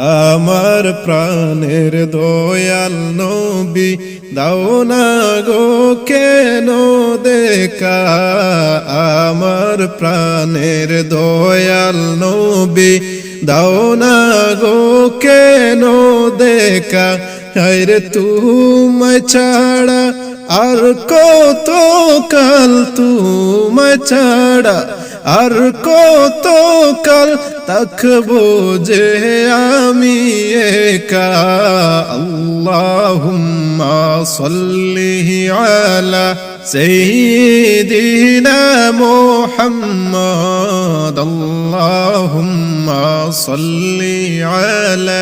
আমার প্রাণের দয়াল নবী, দাও না গো কেন দেখা? আমার প্রাণের দয়াল নবী, দাও না গো কেন দেখা? হায়রে তুমি ছাড়া আর কত কাল তুমি ছাড়া আর কত কাল থাকবো যে আমি একা আল্লাহুম্মা সাল্লি আলা সাইয়্যিদিনা মুহাম্মদ আল্লাহুম্মা সাল্লি আলা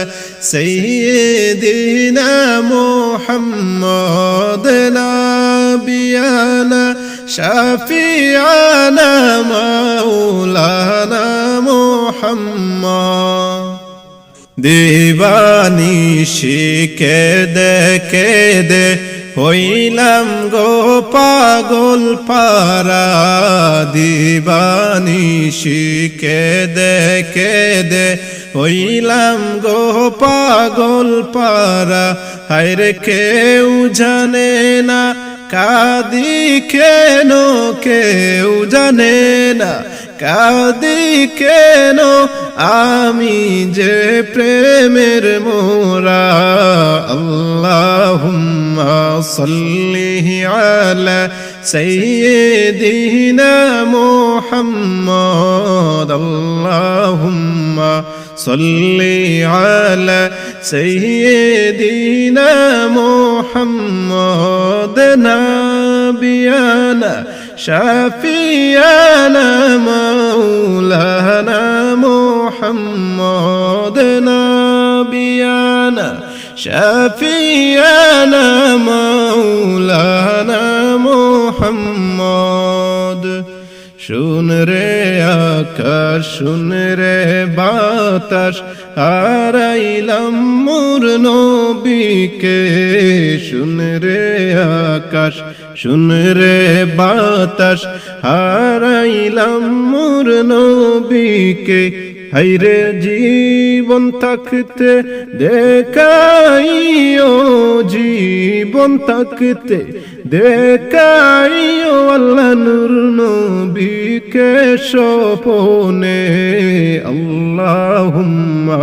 সাইয়্যিদিনা মুহাম্মদ নাবিয়ানা শাফিয়া মৌলানা মোহাম্মদ। দিবানি শিখে দেখে দে, হইলাম গো পাগল পারা দিবানি শিখে দেখে দে, হইলাম গো পাগল পারা হাইরে কেউ জানে না কাদি কেন কেউ জানে না? কাদি কেন আমি যে প্রেমের মোরা? আল্লাহুম্মা সাল্লি আলা সাইয়্যিদিনা মুহাম্মদ। আল্লাহুম্মা সাল্লি আলা সৈয়দিনা মোহাম্মদ নাবিয়ানা শাফিয়ানা মাওলানা মোহাম্মদ নাবিয়ানা শাফিয়ানা মাওলানা মোহাম্মদ শুন রে আকাশ, শুন রে বাতাস, হারাইলাম মোর নবীকে শুন রে আকাশ, শুন রে বাতাস, হারাইলাম মোর নবীকে। হাইরে জীবন থাকতে দেখাইও, জীবন থাকতে দেখাইও আল্লাহ নূর নবীকে সপনে আল্লাহুম্মা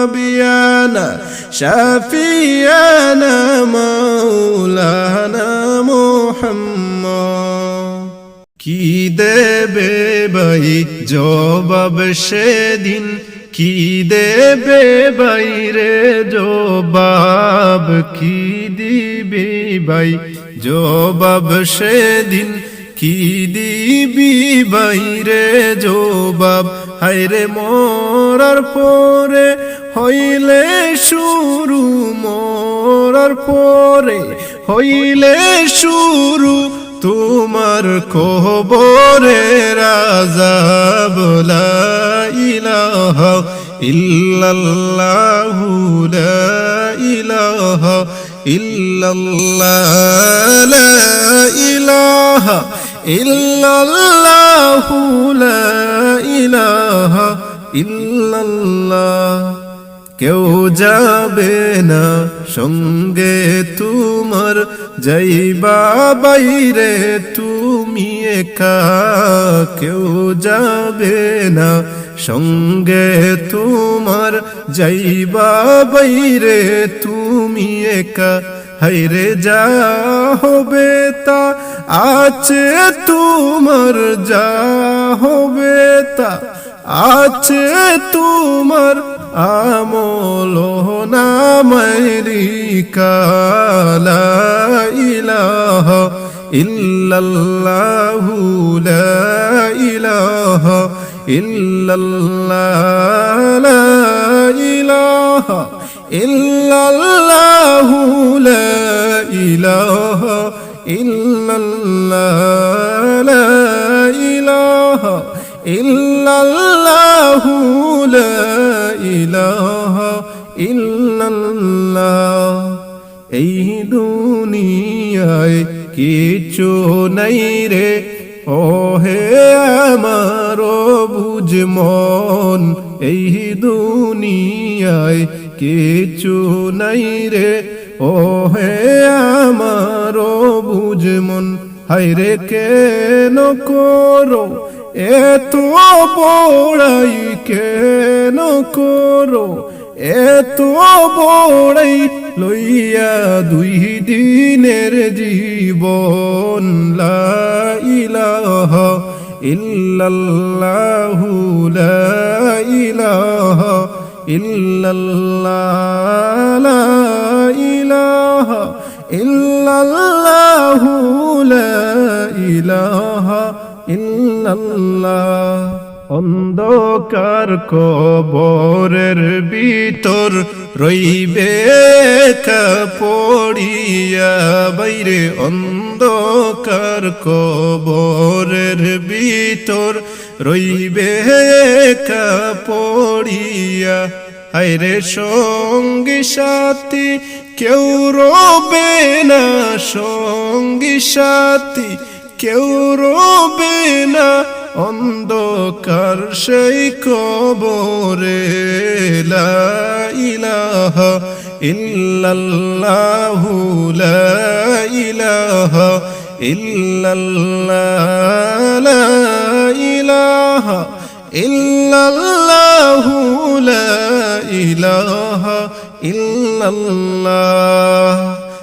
নবিয়ানা শাফিয়ানা মৌলানা মোহাম্মদ কি দেবে ভাই জবাব সেদিন? কি দেবে বাইরে জবাব? কি দিবি ভাই জবাব সেদিন? কি দিবি বাইরে জবাব? হাইরে মরার পরে হইলে শুরু মরার পরে, হইলে শুরু তোমার খবরে রাজা বলা ইলাহা ইল্লাল্লাহু লা ইলাহা ইল্লাল্লাহ লা ইলাহা ইল্লাল্লাহু লা ইলাহা ইল্লাল্লাহ কেউ যাবে না সঙ্গে তোমার। যাইবা বাইরে তুমি একা। কেউ যাবে না সঙ্গে তোমার। যাইবা বাইরে তুমি একা। হাইরে যা হবে তা আছে তোমার, যা হবে তা আছে তোমার। আমল নামারি কালা ইলাহ ইল্লাল্লাহু লা ইলাহা ইল্লাল্লাহ লা ইলাহা দুনিয়ায় কিছু নাই রে। ও হে আমার বুঝ মন, এই দুনিয়ায় কিছু নাই রে। ও হে আমার বুঝ মন হাইরে কেন করো? এত বড়াই কেন করো? এত বড়াই লইয়া দুই দিনের জীবন, লা ইলাহা ইল্লাল্লাহু, লা ইলাহা ইল্লাল্লাহ, লা ইলাহা ইল্লাল্লাহু, লা ইলাহা ইল্লাল্লাহ। অন্ধকার কবরের ভিতর রইবে পড়িয়া, বাইরে অন্ধকার কবরের ভিতর রইবে পড়িয়া। হাইরে সঙ্গী সাথী, কেউ রবে না সঙ্গী সাথী, কেউ রবে না অন্ধকার সেই কবরে ইলাহা ইল্লাল্লাহু লা ইলাহা ইল্লাল্লাহ লা ইলাহা ইল্লাল্লাহু লা ইলাহা ইল্লাল্লাহ